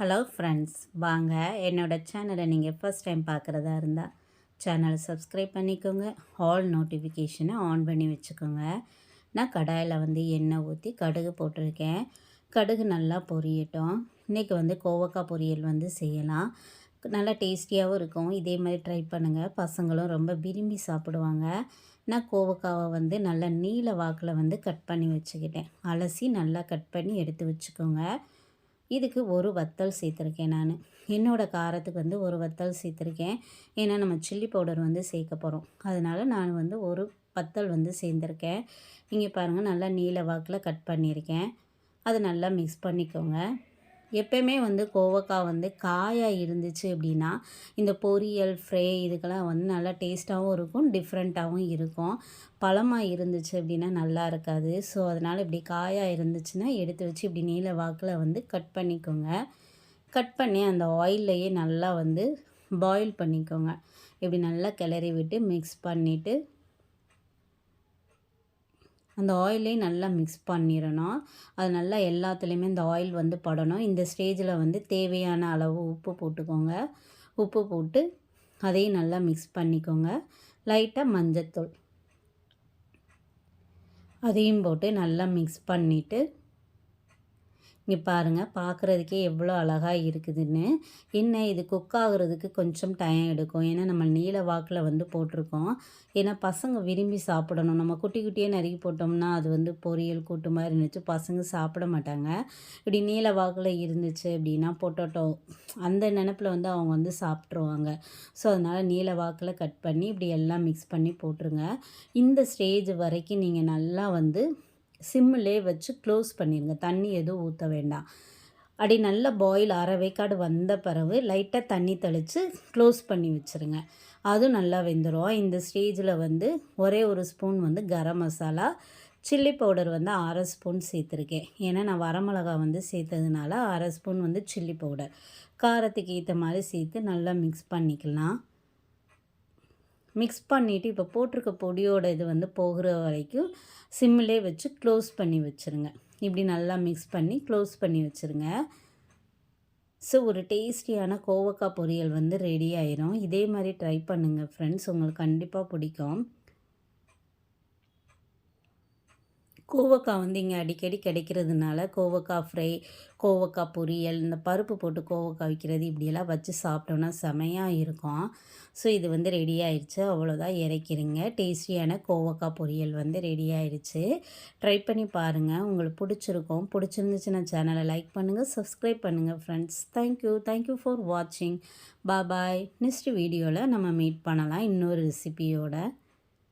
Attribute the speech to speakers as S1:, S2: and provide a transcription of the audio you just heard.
S1: Hello friends வாங்க என்னோடய சேனலை நீங்கள் ஃபஸ்ட் டைம் பார்க்குறதா இருந்தால் சேனலை சப்ஸ்கிரைப் பண்ணிக்கோங்க. ஆல் நோட்டிஃபிகேஷனை ஆன் பண்ணி வச்சுக்கோங்க. நான் கடாயில் வந்து எண்ணெய் ஊற்றி கடுகு போட்டிருக்கேன். கடுகு நல்லா பொரியட்டும். இன்றைக்கி வந்து கோவக்காய் பொரியல் வந்து செய்யலாம். நல்லா டேஸ்டியாகவும் இருக்கும். இதே மாதிரி ட்ரை பண்ணுங்கள் பசங்களும் ரொம்ப விரும்பி சாப்பிடுவாங்க. நான் கோவக்காவை வந்து நல்லா நீல வாக்கில் வந்து கட் பண்ணி வச்சுக்கிட்டேன். அலசி நல்லா கட் பண்ணி எடுத்து வச்சுக்கோங்க. இதுக்கு ஒரு வத்தல் சேர்த்துருக்கேன் நான். என்னோடய காரத்துக்கு வந்து ஒரு வத்தல் சேர்த்துருக்கேன். ஏன்னா நம்ம சில்லி பவுடர் வந்து சேர்க்க போகிறோம் அதனால் நான் வந்து ஒரு வத்தல் வந்து சேர்ந்துருக்கேன். இங்கே பாருங்கள் நல்லா நீல வாக்கில் கட் பண்ணியிருக்கேன். அதை நல்லா மிக்ஸ் பண்ணிக்கோங்க. எப்பயுமே வந்து கோவக்காய் வந்து காயாக இருந்துச்சு அப்படின்னா இந்த பொரியல் ஃப்ரை இதுக்கெல்லாம் வந்து நல்லா டேஸ்ட்டாகவும் இருக்கும் டிஃப்ரெண்ட்டாகவும் இருக்கும். பழமாக இருந்துச்சு அப்படின்னா நல்லா இருக்காது. ஸோ அதனால் இப்படி காயாக இருந்துச்சுன்னா எடுத்து வச்சு இப்படி நீல வாக்கில் வந்து கட் பண்ணிக்கோங்க. கட் பண்ணி அந்த ஆயில்லையே நல்லா வந்து பாயில் பண்ணிக்கோங்க. இப்படி நல்லா கிளறி விட்டு மிக்ஸ் பண்ணிவிட்டு அந்த ஆயிலையும் நல்லா மிக்ஸ் பண்ணிடணும். அது நல்லா எல்லாத்துலேயுமே இந்த ஆயில் வந்து படணும். இந்த ஸ்டேஜில் வந்து தேவையான அளவு உப்பு போட்டுக்கோங்க. உப்பு போட்டு அதையும் நல்லா மிக்ஸ் பண்ணிக்கோங்க. லைட்டாக மஞ்சத்தூள். அதையும் போட்டு நல்லா மிக்ஸ் பண்ணிவிட்டு இங்கே பாருங்கள் பார்க்குறதுக்கே எவ்வளோ அழகாக இருக்குதுன்னு. என்ன இது குக் ஆகுறதுக்கு கொஞ்சம் டைம் எடுக்கும். ஏன்னா நம்ம நீல வாக்கில் வந்து போட்டிருக்கோம். ஏன்னா பசங்க விரும்பி சாப்பிடணும். நம்ம குட்டி குட்டியே நறுக்கி போட்டோம்னா அது வந்து பொரியல் கூட்டு மாதிரி இருந்துச்சு. பசங்க சாப்பிட மாட்டாங்க. இப்படி நீல வாக்கில் இருந்துச்சு அப்படின்னா பொட்டோட்டோ அந்த நினப்பில் வந்து அவங்க வந்து சாப்பிட்ருவாங்க ஸோ அதனால் நீல வாக்கில் கட் பண்ணி இப்படி எல்லாம் மிக்ஸ் பண்ணி போட்டுருங்க. இந்த ஸ்டேஜ் வரைக்கும் நீங்கள் நல்லா வந்து சிம்மிலே வச்சு க்ளோஸ் பண்ணிடுங்க தண்ணி எதுவும் ஊற்ற வேண்டாம். அப்படி நல்ல பாயில் அரைவேக்காடு வந்த பிறகு லைட்டாக தண்ணி தெளித்து க்ளோஸ் பண்ணி வச்சுருங்க. அதுவும் நல்லா வெந்துடும் இந்த ஸ்டேஜில் வந்து ஒரே ஒரு ஸ்பூன் வந்து கரம் மசாலா சில்லி பவுடர் வந்து அரை ஸ்பூன் சேர்த்துருக்கேன். ஏன்னா நான் வரமிளகா வந்து சேர்த்ததுனால அரை ஸ்பூன் வந்து சில்லி பவுடர். காரத்துக்கு ஏற்ற மாதிரி சேர்த்து நல்லா மிக்ஸ் பண்ணிக்கலாம். மிக்ஸ் பண்ணிவிட்டு இப்போ போட்டிருக்க பொடியோட இது வந்து போகிற வரைக்கும் சிம்மிலே வச்சு க்ளோஸ் பண்ணி வச்சுருங்க. இப்படி நல்லா மிக்ஸ் பண்ணி க்ளோஸ் பண்ணி வச்சுருங்க. ஸோ ஒரு டேஸ்டியான கோவக்காய் பொரியல் வந்து ரெடி ஆயிரும். இதே மாதிரி ட்ரை பண்ணுங்கள் ஃப்ரெண்ட்ஸ் உங்களுக்கு கண்டிப்பாக பிடிக்கும். கோவக்காய் வந்து இங்கே அடிக்கடி கிடைக்கிறதுனால கோவக்காய் ஃப்ரை கோவக்காய் பொரியல் இந்த பருப்பு போட்டு கோவக்காய் வைக்கிறது இப்படியெல்லாம் வச்சு சாப்பிட்டோன்னா செமையாக இருக்கும். ஸோ இது வந்து ரெடி ஆயிடுச்சு அவ்வளோதான். இறக்கிருங்க. டேஸ்டியான கோவக்காய் பொரியல் வந்து ரெடி ஆயிடுச்சு ட்ரை பண்ணி பாருங்கள் உங்களுக்கு பிடிச்சிருக்கும். பிடிச்சிருந்துச்சுன்னா சேனலை லைக் பண்ணுங்கள் சப்ஸ்கிரைப் பண்ணுங்கள் ஃப்ரெண்ட்ஸ் தேங்க்யூ தேங்க்யூ ஃபார் வாட்சிங் பாய் நெக்ஸ்ட் வீடியோவில் நம்ம மீட் பண்ணலாம். இன்னொரு ரெசிபியோட